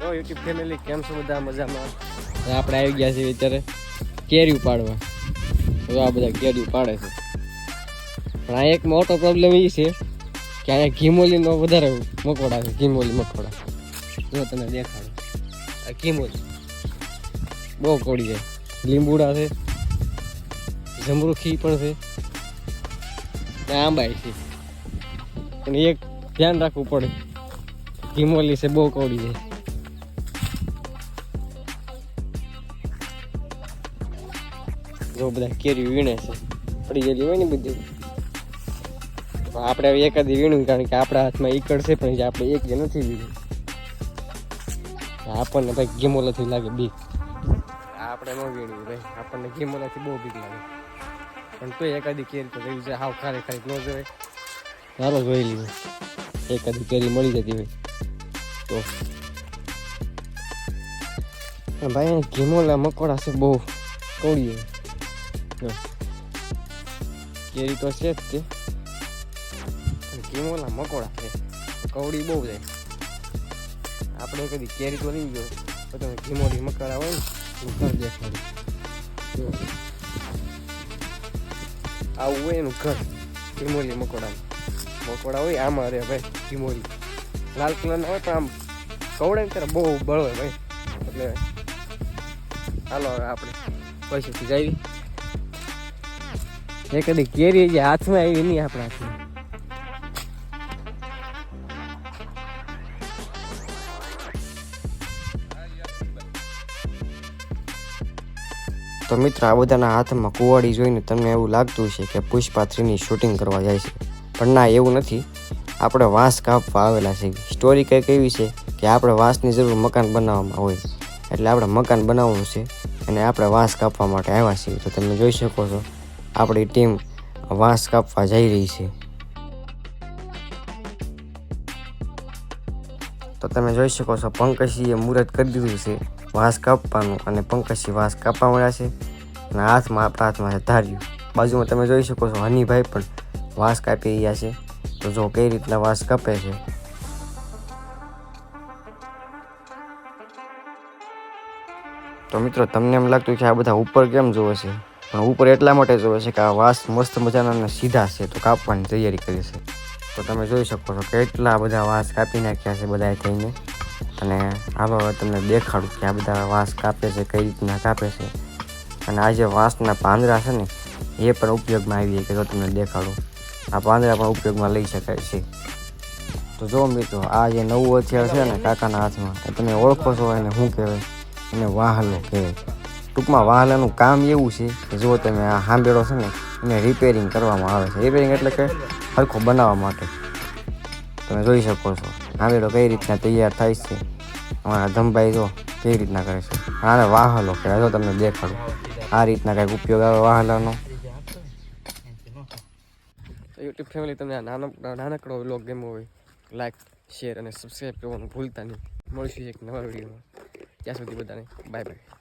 તો YouTube family કેમ છો બધા? મજામાં? આપણે આવી ગયા છીએ અત્યારે કેરી પાડવા તો આ બધા કેરી પાડે છે. પણ આ એક મોટો પ્રોબ્લેમ એ છે કે અહીંયા ઘીમોલીનો વધારે મકોડા છે, ઘીમોલી મકોડા. જો તમે દેખાડો. આ ઘીમોલી. બહુ કોડી જાય લીંબુડા છે. જમરૂખી પણ છે. ને આંબાઈ છે. પણ એક ધ્યાન રાખવું પડે. ઘીમોલી છે, બહુ કોડી જાય જો બધા કેરી વીણે છે. પડી ગયેલી હોય ને બધી. આપણે હવે એકાદી વીણું, કારણ કે આપણા હાથમાં ઈકડ છે, પણ આપણે એક જ નથી વીણ્યું આપણને ભાઈ ગેમોલાથી લાગે બીક આપણે ન વીણ્યું ભાઈ આપણને ગેમોલાથી બહુ બીક લાગે. પણ તોય એકાદી કેરી તો રહી જાય હાવ ખાલી ખાલી ન જોઈએ ચાલો જોઈ લીધું. એકાદી કેરી મળી જતી હોય. તો. ભાઈ ગેમોલા મકોડા છે બહુ. કવડી જો કેરી તો છે જ તે. ગેમોલા મકોડા છે. કવડી બહુ જાય આપણે કદી કેરી તો લઈ ગયો તો તમે ગીમોલી મકોડા હોય ને ઘર દેખાડી. આવું હોય એનું ઘર ઘીમોલી મકોડા મકોડા હોય આમાં રે ભાઈ ઘીમોલી લાલ કલરના હોય તો આમ કવડે ને ત્યારે બહુ બળવે ભાઈ. એટલે હાલો આપણે પૈસાથી જઈએ. એ કદી કેરી જે હાથમાં આવી નહીં આપણા તો મિત્રો, આ બધાના હાથમાં કુવાડી જોઈને તમને એવું લાગતું છે કે પુષ્પા થ્રીની શૂટિંગ કરવા જાય છે. પણ ના, એવું નથી. આપણે વાંસ કાપવા આવેલા છે. સ્ટોરી કંઈક એવી છે કે આપણે વાંસની જરૂર મકાન બનાવવામાં હોય એટલે આપણે મકાન બનાવવું છે અને આપણે વાંસ કાપવા માટે આવ્યા છીએ. તો તમે જોઈ શકો છો. આપણી ટીમ વાંસ કાપવા જઈ રહી છે. તો તમે જોઈ શકો છો પંકજસિંહે મુહૂર્ત કરી દીધું છે વાંસ કાપવાનું અને પંકજસિંહ વાંસ કાપવા મળ્યા છે અને હાથમાં આપણા હાથમાં ધાર્યું. બાજુમાં તમે જોઈ શકો છો, હનીભાઈ પણ વાંસ કાપી રહ્યા છે. તો જો કઈ રીતના વાંસ કાપે છે. તો મિત્રો, તમને એમ લાગતું કે આ બધા ઉપર કેમ જુએ છે? ઉપર એટલા માટે જોવે છે કે આ વાસ મસ્ત મજાના સીધા છે તો કાપવાની તૈયારી કરી છે. તો તમે જોઈ શકો છો કેટલા બધા વાંસ કાપી નાખ્યા છે બધાએ થઈને. અને આવા હવે તમને દેખાડું કે આ બધા વાંસ કાપે છે, કઈ રીતના કાપે છે. અને આ જે વાંસના પાંદડા છે ને, એ પણ ઉપયોગમાં આવી કે જો તમને દેખાડું. આ પાંદડા પણ ઉપયોગમાં લઈ શકાય છે. તો જો મિત્રો, આ જે નવું હથિયાર છે ને કાકાના હાથમાં તમે ઓળખો છો એને શું કહેવાય? એને વાહલો કહેવાય. ટૂંકમાં વાહનનું કામ એવું છે કે જો તમે આ હાંબેડો છે ને, એને રિપેરિંગ કરવામાં આવે છે. રિપેરિંગ એટલે કે સરખો બનાવવા માટે. તમે જોઈ શકો છો. હાંબેડો કઈ રીતના તૈયાર થાય છે? અમારા ધમભાઈ જો કઈ રીતના કરે છે? આને વાહલો કહેવાય. જો તમને દેખાડું. આ રીતના કંઈક ઉપયોગ આવે વાહલાનો યુટ્યુબ ફેમિલી તમને આ નાનો નાનકડો વ્લોગ ગેમો હોય લાઈક શેર અને સબસ્ક્રાઈબ કરવાનું ભૂલતા નહીં. મળીશું એક નવા વિડીયોમાં ત્યાં સુધી બધાને બાય બાય